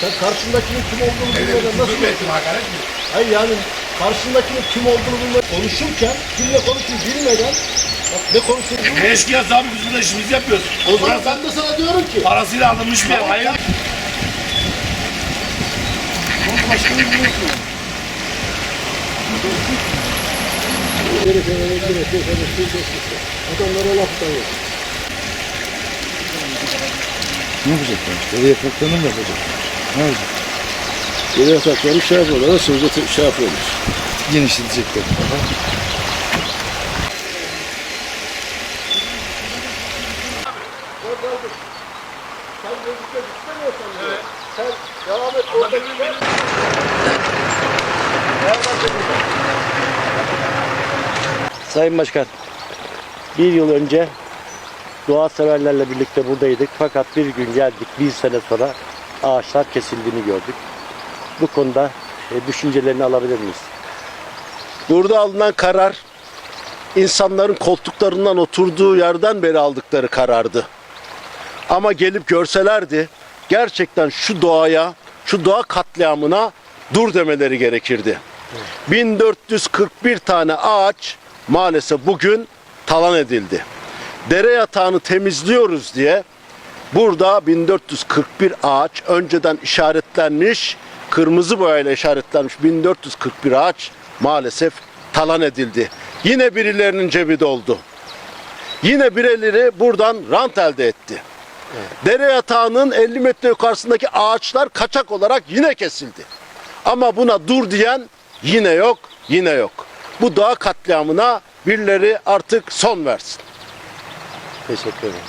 Sen karşındakinin kim olduğunu bilmeden nasıl... Ettim hakaret mi? Hayır yani karşındakinin kim olduğunu bilmeden konuşurken kimle konuştuğunu bilmeden bak ne konuştuğunu Ne eşkıyası abi biz burada işimizi yapıyoruz. O zaman ben de sana diyorum ki parasıyla alınmış bir. Hayır. Başkanı biliyorsun. Gerekene gerekene gerekene Adamlara laftan yok. Ne yapacaklar işte? Oraya yapraklarını mı yapacak? Ne yapacak? Yine yatakları şey yapıyorlar. Nasıl önce şey yapıyorlar. Genişletecekler. Gitme. Sayın Başkan, bir yıl önce doğa severlerle birlikte buradaydık. Fakat bir gün geldik, bir sene sonra ağaçlar kesildiğini gördük. Bu konuda e, düşüncelerini alabilir miyiz? Burada alınan karar insanların koltuklarından oturduğu yerden beri aldıkları karardı. Ama gelip görselerdi gerçekten şu doğaya, şu doğa katliamına dur demeleri gerekirdi. 1441 tane ağaç maalesef bugün talan edildi. Dere yatağını temizliyoruz diye burada 1441 ağaç önceden işaretlenmiş, kırmızı boyayla işaretlenmiş 1441 ağaç maalesef talan edildi. Yine birilerinin cebi doldu. Yine birileri buradan rant elde etti. Dere yatağının 50 metre yukarısındaki ağaçlar kaçak olarak yine kesildi. Ama buna dur diyen yine yok, yine yok. Bu dağ katliamına birileri artık son versin. Teşekkür ederim.